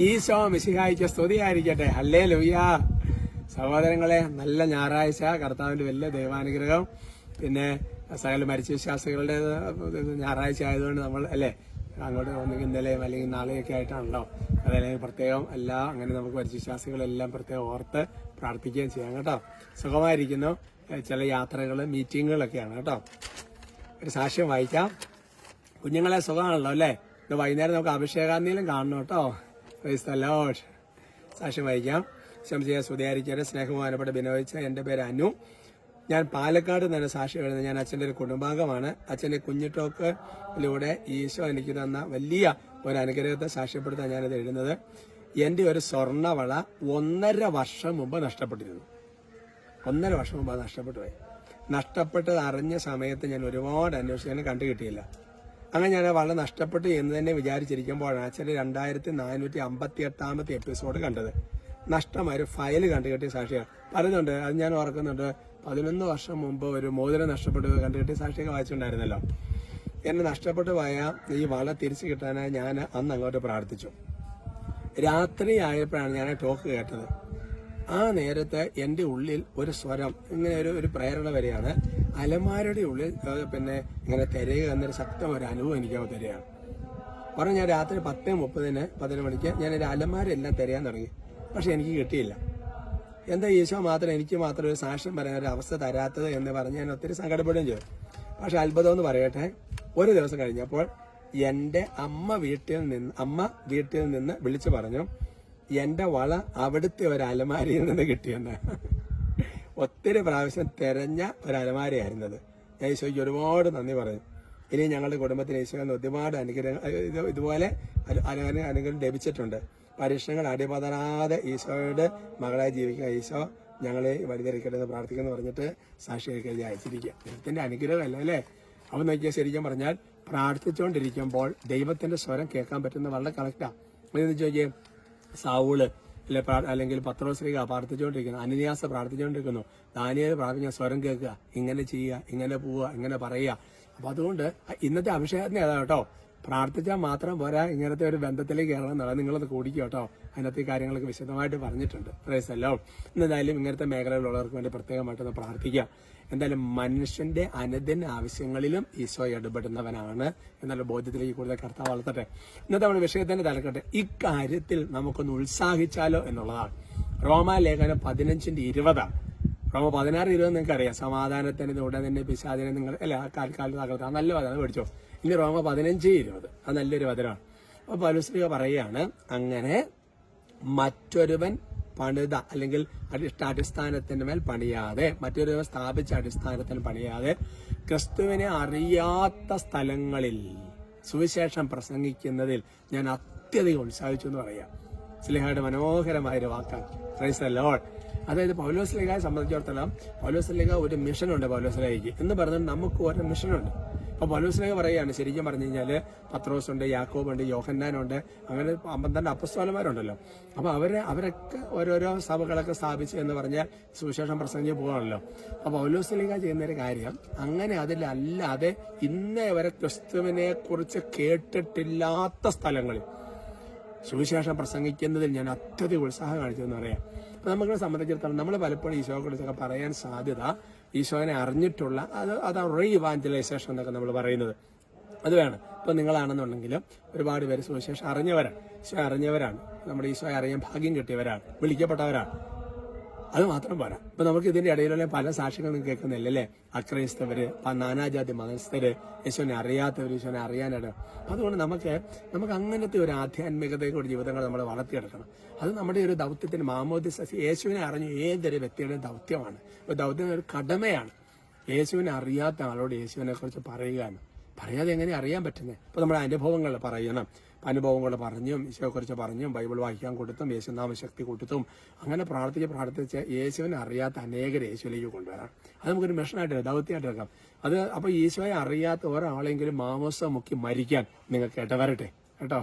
ഈശോ മിശിഹായിക്ക് സ്തുതിയായിരിക്കട്ടെ. ഹല്ലേ ലുയ്യ സഹോദരങ്ങളെ നല്ല ഞായറാഴ്ച. കർത്താവിന്റെ വലിയ ദൈവാനുഗ്രഹം. പിന്നെ സകല മരിച്ച വിശ്വാസികളുടെ ഞായറാഴ്ച ആയതുകൊണ്ട് നമ്മൾ അല്ലേ അങ്ങോട്ട് ഒന്നുകിൽ ഇന്നലെയും അല്ലെങ്കിൽ നാളെയൊക്കെ ആയിട്ടാണല്ലോ. അതല്ലെങ്കിൽ പ്രത്യേകം എല്ലാം അങ്ങനെ നമുക്ക് മരിച്ച വിശ്വാസികളെല്ലാം പ്രത്യേകം ഓർത്ത് പ്രാർത്ഥിക്കുകയും ചെയ്യാം കേട്ടോ. സുഖമായിരിക്കുന്നു. ചില യാത്രകൾ മീറ്റിങ്ങുകളൊക്കെയാണ് കേട്ടോ. ഒരു സാക്ഷ്യം വായിക്കാം. കുഞ്ഞുങ്ങളെ സുഖമാണല്ലോ അല്ലേ? ഇത് വൈകുന്നേരം നമുക്ക് അഭിഷേകാന്തിയിലും കാണണം കേട്ടോ. The Lord. സാക്ഷ്യം വായിക്കാം ശംസിയ സ്തുതിയായിരിക്കട്ടെ. സ്നേഹമാനപ്പെട്ട ബിനോയിച്ച എന്റെ പേര് അനു. ഞാൻ പാലക്കാട് നിന്ന് സാക്ഷി എഴുതുന്നത് ഞാൻ അച്ഛന്റെ ഒരു കുടുംബാംഗമാണ്. അച്ഛന്റെ കുഞ്ഞിട്ടോക്കിലൂടെ ഈശോ എനിക്ക് തന്ന വലിയ ഒരു അനുഗ്രഹത്തെ സാക്ഷ്യപ്പെടുത്താൻ ഞാനത് എഴുതുന്നത്. എന്റെ ഒരു സ്വർണവള ഒന്നര വർഷം മുമ്പ് നഷ്ടപ്പെട്ടിരുന്നു. ഒന്നര വർഷം മുമ്പ് അത് നഷ്ടപ്പെട്ടു പോയി നഷ്ടപ്പെട്ടത് അറിഞ്ഞ സമയത്ത് ഞാൻ ഒരുപാട് അന്വേഷിച്ചു കണ്ടു കിട്ടിയില്ല അങ്ങനെ ഞാൻ വളരെ നഷ്ടപ്പെട്ടു എന്ന് തന്നെ വിചാരിച്ചിരിക്കുമ്പോഴാണ് അച്ഛൻ രണ്ടായിരത്തി നാനൂറ്റി അമ്പത്തി എട്ടാമത്തെ എപ്പിസോഡ് കണ്ടത്. നഷ്ടമായ ഒരു ഫയൽ കണ്ടു കിട്ടിയ സാക്ഷിയാണ്. പറയുന്നുണ്ട് അത് ഞാൻ ഓർക്കുന്നുണ്ട് പതിനൊന്ന് വർഷം മുമ്പ് ഒരു മോതിരം നഷ്ടപ്പെട്ടു കണ്ടു കിട്ടിയ സാക്ഷിയൊക്കെ വായിച്ചിട്ടുണ്ടായിരുന്നല്ലോ. എന്നെ നഷ്ടപ്പെട്ടു പോയ ഈ വള തിരിച്ചു കിട്ടാനായി ഞാൻ അന്ന് അങ്ങോട്ട് പ്രാർത്ഥിച്ചു. രാത്രി ആയപ്പോഴാണ് ഞാൻ ടോക്ക് കേട്ടത്. ആ നേരത്തെ എന്റെ ഉള്ളിൽ ഒരു സ്വരം ഇങ്ങനെ ഒരു ഒരു പ്രേരണ വരെയാണ് അലമാരയുടെ ഉള്ളിൽ പിന്നെ ഇങ്ങനെ തിരയുക എന്നൊരു ശക്തമായ ഒരു അനുഭവം എനിക്ക് തിരയാണ്. പറഞ്ഞു ഞാൻ രാത്രി പത്ത് മുപ്പതിന് പതിനൊന്ന് മണിക്ക് ഞാൻ ഒരു അലമാരെല്ലാം തിരയാൻ തുടങ്ങി. പക്ഷെ എനിക്ക് കിട്ടിയില്ല. എന്താ ഈശോ മാത്രം എനിക്ക് മാത്രം ഒരു സാക്ഷ്യം പറയാൻ ഒരു അവസ്ഥ തരാത്തത് എന്ന് പറഞ്ഞ് ഞാൻ ഒത്തിരി സങ്കടപ്പെടുകയും ചെയ്തു. പക്ഷെ അത്ഭുതം എന്ന് പറയട്ടെ ഒരു ദിവസം കഴിഞ്ഞപ്പോൾ എന്റെ അമ്മ വീട്ടിൽ നിന്ന് അമ്മ വീട്ടിൽ നിന്ന് വിളിച്ചു പറഞ്ഞു എന്റെ വള അവിടുത്തെ ഒരു അലമാരിയിൽ നിന്ന് കിട്ടിയെന്ന്. ഒത്തിരി പ്രാവശ്യം തിരഞ്ഞ ഒരു അത് ഞാൻ ഈശോയ്ക്ക് ഒരുപാട് നന്ദി പറഞ്ഞു. ഇനി ഞങ്ങളുടെ കുടുംബത്തിന് ഈശോയിൽ നിന്ന് ഒരുപാട് അനുഗ്രഹം ഇതുപോലെ അനു- അനു- അനുഗ്രഹം ലഭിച്ചിട്ടുണ്ട്. പരീക്ഷണങ്ങൾ അടിപതരാതെ ഈശോയുടെ മകളായി ജീവിക്കുക ഈശോ ഞങ്ങളെ വഴിതെറിക്കട്ടെ എന്ന് പ്രാർത്ഥിക്കുന്നു പറഞ്ഞിട്ട് സാക്ഷി എഴുതി അയച്ചിരിക്കുക. ദൈവത്തിന്റെ അനുഗ്രഹമല്ല അല്ലേ? അവൻ നോക്കിയാൽ ശരിക്കും പറഞ്ഞാൽ പ്രാർത്ഥിച്ചുകൊണ്ടിരിക്കുമ്പോൾ ദൈവത്തിന്റെ സ്വരം കേൾക്കാൻ പറ്റുന്ന വളരെ കണക്റ്റാണ് എന്ന് ചോദിക്കേ സാവൂൾ. അല്ലെ അല്ലെങ്കിൽ പത്രോശ്രീക പ്രാർത്ഥിച്ചുകൊണ്ടിരിക്കുന്നു അനുന്യാസ പ്രാർത്ഥിച്ചുകൊണ്ടിരിക്കുന്നു ദാനിയേൽ പ്രാർത്ഥിക്കുന്ന സ്വരം കേൾക്കുക ഇങ്ങനെ ചെയ്യുക ഇങ്ങനെ പോവുക ഇങ്ങനെ പറയുക. അപ്പൊ അതുകൊണ്ട് ഇന്നത്തെ അഭിഷേകത്തിന് ഏതാ കേട്ടോ പ്രാർത്ഥിച്ചാൽ മാത്രം പോരാ ഇങ്ങനത്തെ ഒരു ബന്ധത്തിലേക്ക് കയറണം എന്നുള്ളത് നിങ്ങളത് കൂടിക്കും കേട്ടോ അതിനകത്ത് ഈ കാര്യങ്ങളൊക്കെ വിശദമായിട്ട് പറഞ്ഞിട്ടുണ്ട്. പ്രേസല്ലോ എന്തായാലും ഇങ്ങനത്തെ മേഖലയിലുള്ളവർക്ക് വേണ്ടി പ്രത്യേകമായിട്ടൊന്ന് പ്രാർത്ഥിക്കുക എന്തായാലും മനുഷ്യന്റെ അനുദിന ആവശ്യങ്ങളിലും ഈശോ ഇടപെടുന്നവനാണ് എന്നുള്ള ബോധ്യത്തിലേക്ക് കൂടുതൽ കർത്താവ് വളർത്തട്ടെ. ഇന്നത്തെ നമ്മുടെ വിഷയത്തിന്റെ തലക്കെട്ട് ഇക്കാര്യത്തിൽ നമുക്കൊന്ന് ഉത്സാഹിച്ചാലോ എന്നുള്ളതാണ്. റോമാലേഖനം പതിനഞ്ചിന്റെ ഇരുപതാണ് റോമ പതിനാറ് ഇരുപത് നിങ്ങൾക്ക് അറിയാം സമാധാനത്തിന് ഉടനെ പിശാദിനെ നിങ്ങൾ അല്ല കാൽക്കാലത്ത് തകർത്ത. നല്ല വചനം പഠിച്ചോ? ഇനി റോമ പതിനഞ്ച് ഇരുപത്. അത് നല്ലൊരു വചനമാണ് അപ്പൊ പൗലോസ്ലിഹ പറയുകയാണ് അങ്ങനെ മറ്റൊരുവൻ പണിത അല്ലെങ്കിൽ അടിഷ്ട അടിസ്ഥാനത്തിന് മേൽ പണിയാതെ മറ്റൊരുവൻ സ്ഥാപിച്ച അടിസ്ഥാനത്തിന് പണിയാതെ ക്രിസ്തുവിനെ അറിയാത്ത സ്ഥലങ്ങളിൽ സുവിശേഷം പ്രസംഗിക്കുന്നതിൽ ഞാൻ അത്യധികം ഉത്സാഹിച്ചു എന്ന് പറയാം. സ്ലിഹയുടെ മനോഹരമായ ഒരു വാക്കാണ് ക്രൈസ് ലോഡ് അതായത് പൗലോസ് ലേഖയെ സംബന്ധിച്ചിടത്തോളം പൗലോസ് ലേഖ ഒരു മിഷനുണ്ട് പൗലോസ് ലേഖയ്ക്ക് എന്ന് പറഞ്ഞാൽ നമുക്ക് ഒരു മിഷനുണ്ട്. അപ്പൊ പൗലോസ് ലേഖ പറയുകയാണ്. ശരിക്കും പറഞ്ഞു കഴിഞ്ഞാൽ പത്രോസ് ഉണ്ട് യാക്കോബ് ഉണ്ട് യോഹന്നാനുണ്ട് അങ്ങനെ പന്ത്രണ്ട് അപ്പസ്തോലന്മാരുണ്ടല്ലോ. അപ്പൊ അവരെ അവരൊക്കെ ഓരോരോ സഭകളൊക്കെ സ്ഥാപിച്ചു എന്ന് പറഞ്ഞാൽ സുവിശേഷം പ്രസംഗിച്ച് അപ്പൊ പൗലോസ് ലേഖ ചെയ്യുന്ന ഒരു കാര്യം അങ്ങനെ അതിലല്ലാതെ ഇന്നേ വരെ ക്രിസ്തുവിനെ കുറിച്ച് കേട്ടിട്ടില്ലാത്ത സ്ഥലങ്ങളിൽ സുവിശേഷം പ്രസംഗിക്കുന്നതിൽ ഞാൻ അത്യധികം ഉത്സാഹം കാണിച്ചതെന്ന് പറയാം. അപ്പൊ നമ്മളെ സംബന്ധിച്ചിടത്തോളം നമ്മൾ പലപ്പോഴും ഈശോയെ കുറിച്ചൊക്കെ പറയാൻ സാധ്യത ഈശോനെ അറിഞ്ഞിട്ടുള്ള അത് അതാണ് റീ ഇവാഞ്ചലൈസേഷൻ എന്നൊക്കെ നമ്മൾ പറയുന്നത്. അത് വേണം. ഇപ്പം നിങ്ങളാണെന്നുണ്ടെങ്കിലും ഒരുപാട് പേര് സുവിശേഷം അറിഞ്ഞവരാണ്. ഈശോ അറിഞ്ഞവരാണ്. നമ്മുടെ ഈശോയെ അറിയാൻ ഭാഗ്യം കിട്ടിയവരാണ്. വിളിക്കപ്പെട്ടവരാണ്. അത് മാത്രം പോരാ. ഇപ്പൊ നമുക്ക് ഇതിന്റെ ഇടയിലുള്ള പല സാക്ഷികളും കേൾക്കുന്നില്ല? അല്ലേ? അക്രൈസ്തവര് നാനാജാതി മതസ്ഥര് യേശുവിനെ അറിയാത്തവര് യേശുവിനെ അറിയാനാണ്. അതുകൊണ്ട് നമുക്ക് നമുക്ക് അങ്ങനത്തെ ഒരു ആധ്യാത്മികതയുടെ ജീവിതങ്ങൾ നമ്മൾ വളർത്തിയെടുക്കണം. അത് നമ്മുടെ ഒരു ദൗത്യത്തിന് മാമോദിസ യേശുവിനെ അറിഞ്ഞു ഏതൊരു വ്യക്തിയുടെയും ദൗത്യമാണ്. ഒരു ദൗത്യം ഒരു കടമയാണ്. യേശുവിനെ അറിയാത്ത ആളോട് യേശുവിനെ കുറിച്ച് പറയുകയാണ്. പറയാതെ എങ്ങനെ അറിയാൻ പറ്റുന്നത് ഇപ്പോൾ നമ്മുടെ അനുഭവങ്ങൾ പറയണം. അനുഭവങ്ങൾ പറഞ്ഞും ഈശോയെക്കുറിച്ച് പറഞ്ഞും ബൈബിൾ വായിക്കാൻ കൊടുത്തും യേശുനാമ ശക്തി കൊടുത്തും അങ്ങനെ പ്രാർത്ഥിച്ച് പ്രാർത്ഥിച്ച് യേശുവിനെ അറിയാത്ത അനേകർ യേശുവിലേക്ക് കൊണ്ടുവരാം. അത് നമുക്കൊരു മിഷനായിട്ട് ദൗത്യമായിട്ട് അത് അപ്പോൾ ഈശോയെ അറിയാത്ത ഒരാളെങ്കിലും മാമോസ മുക്കി മരിക്കാൻ നിങ്ങൾക്ക് ഇടവരട്ടെ കേട്ടോ?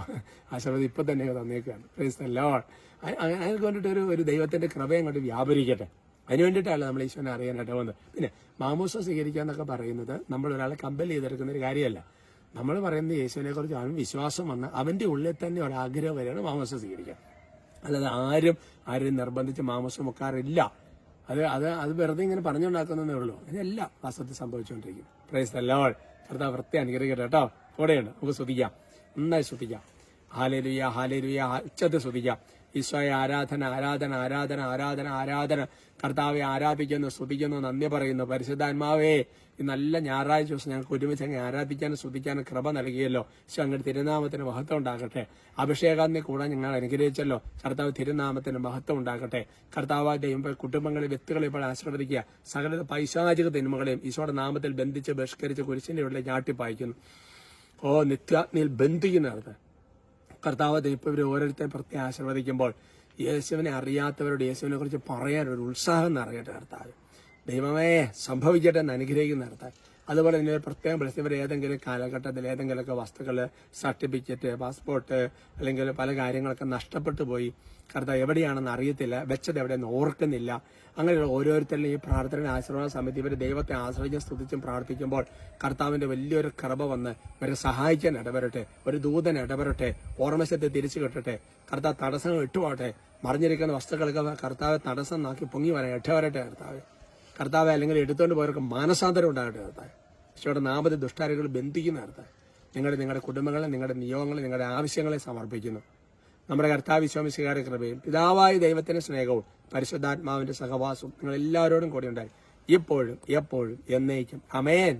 ആശീർവാദം ഇപ്പം തന്നെ തന്നേക്കാണ്. പ്രൈസ് അതിനൊക്കെ വേണ്ടിയിട്ട് ഒരു ഒരു ദൈവത്തിന്റെ കൃപയും കൊണ്ട് വ്യാപരിക്കട്ടെ. അതിന് വേണ്ടിയിട്ടാണ് നമ്മൾ ഈശോനെ അറിയാനായിട്ട് പോകുന്നത്. പിന്നെ മാമോസ സ്വീകരിക്കുക എന്നൊക്കെ പറയുന്നത് നമ്മൾ ഒരാളെ കമ്പൽ ചെയ്തെടുക്കുന്ന ഒരു കാര്യമല്ല. നമ്മൾ പറയുന്നത് യേശുവിനെ കുറിച്ച് അവൻ വിശ്വാസം വന്ന് അവന്റെ ഉള്ളിൽ തന്നെ ഒരാഗ്രഹം വരെയാണ് മാമോസ സ്വീകരിക്കാൻ അല്ലാതെ ആരും ആരും നിർബന്ധിച്ച് മാമോസം വെക്കാറില്ല അത് അത് അത് വെറുതെ ഇങ്ങനെ പറഞ്ഞുണ്ടാക്കുന്നതേ ഉള്ളൂ. അതിനെല്ലാം വാസ്തവത്തിൽ സംഭവിച്ചുകൊണ്ടിരിക്കും പ്രൈസ് അല്ലോൾ കർത്താവ് വൃത്തി അനുഗ്രഹിക്കട്ടെ കേട്ടോ. കൂടെയുണ്ട് നമുക്ക് സ്തുതിക്കാം നന്നായി സ്തുതിക്കാം ഹാലേലുയ ഹാലേലുയ ഉച്ചത്തിൽ സ്തുതിക്കാം ഈശോയെ ആരാധന ആരാധന ആരാധന ആരാധന ആരാധന. കർത്താവെ ആരാധിക്കുന്നു സ്തുതിക്കുന്നു നന്ദി പറയുന്നു. പരിശുദ്ധാത്മാവേ ഈ നല്ല ഞായറാഴ്ച ദിവസം ഞങ്ങൾക്ക് ഒരുമിച്ച് അങ്ങ് ആരാധിക്കാനും സ്തുതിക്കാനും കൃപ നൽകിയല്ലോ. ഈശോ അങ്ങയുടെ തിരുനാമത്തിന് മഹത്വം ഉണ്ടാകട്ടെ. അഭിഷേകാന്തി കൂടെ ഞങ്ങൾ അനുഗ്രഹിച്ചല്ലോ. കർത്താവ് തിരുനാമത്തിന് മഹത്വം ഉണ്ടാകട്ടെ. കർത്താവ് ദൈവം കുടുംബങ്ങളെ വ്യക്തികളെ ഇപ്പോൾ ആശീർവദിക്കുക. സകല പൈശാചിക തിന്മകളെയും ഈശോയുടെ നാമത്തിൽ ബന്ധിച്ച് ബഹിഷ്കരിച്ച് കുരിശിന്റെ ഉള്ളിൽ ഞാട്ടിപ്പായിക്കുന്നു ഓ നിത്യാഗ്നിയിൽ ബന്ധിക്കുന്നിടത്ത് കർത്താവ് ദൈവം ഇവർ ഓരോരുത്തരും പ്രത്യേകം ആശീർവദിക്കുമ്പോൾ യേശുവിനെ അറിയാത്തവരോട് യേശുവിനെ കുറിച്ച് പറയാൻ ഒരു ഉത്സാഹം നിറയട്ടെ കർത്താവ് ദൈവമേ സംഭവിക്കട്ടെ എന്ന് അനുഗ്രഹിക്കുന്ന കർത്താവ് അതുപോലെ തന്നെ പ്രത്യേകം വിളിച്ചവർ ഏതെങ്കിലും കാലഘട്ടത്തിൽ ഏതെങ്കിലുമൊക്കെ വസ്തുക്കൾ സർട്ടിഫിക്കറ്റ് പാസ്പോർട്ട് അല്ലെങ്കിൽ പല കാര്യങ്ങളൊക്കെ നഷ്ടപ്പെട്ടു പോയി. കർത്താവ് എവിടെയാണെന്ന് അറിയത്തില്ല വെച്ചത് എവിടെയെന്ന് ഓർക്കുന്നില്ല. അങ്ങനെയുള്ള ഓരോരുത്തരിലും ഈ പ്രാർത്ഥന ആശ്രമ സമിതി ഇവർ ദൈവത്തെ ആശ്രയിച്ചും സ്തുതിച്ചും പ്രാർത്ഥിക്കുമ്പോൾ കർത്താവിന്റെ വലിയൊരു കൃപ വന്ന് ഇവരെ സഹായിക്കാൻ ഇടപെടട്ടെ ഒരു ദൂതൻ ഇടപെടട്ടെ ഓർമ്മശത്തെ തിരിച്ചു കിട്ടട്ടെ. കർത്താവ് തടസ്സങ്ങൾ ഇട്ടുപോട്ടെ. മറിഞ്ഞിരിക്കുന്ന വസ്തുക്കൾക്ക് കർത്താവ് തടസ്സം നാക്കി പൊങ്ങി വരാൻ ഇട്ടവരട്ടെ കർത്താവ്. കർത്താവ് അല്ലെങ്കിൽ എടുത്തുകൊണ്ട് പോയവർക്ക് മാനസാന്തരം ഉണ്ടാകട്ടെ കർത്താവ്. ഈശോയുടെ നാമത്തെ ദുഷ്ടാരികൾ ബന്ധിക്കുന്ന കർത്താവ് നിങ്ങളുടെ നിങ്ങളുടെ കുടുംബങ്ങളെ നിങ്ങളുടെ നിയോഗങ്ങളെ നിങ്ങളുടെ ആവശ്യങ്ങളെ സമർപ്പിക്കുന്നു. നമ്മുടെ കർത്താവ് വിശ്വാമിശകാരുടെ കൃപയും പിതാവായ ദൈവത്തിന്റെ സ്നേഹവും പരിശുദ്ധാത്മാവിന്റെ സഹവാസവും നിങ്ങൾ എല്ലാവരോടും കൂടി ഉണ്ടായി ഇപ്പോഴും എപ്പോഴും എന്നേക്കും. അമേൻ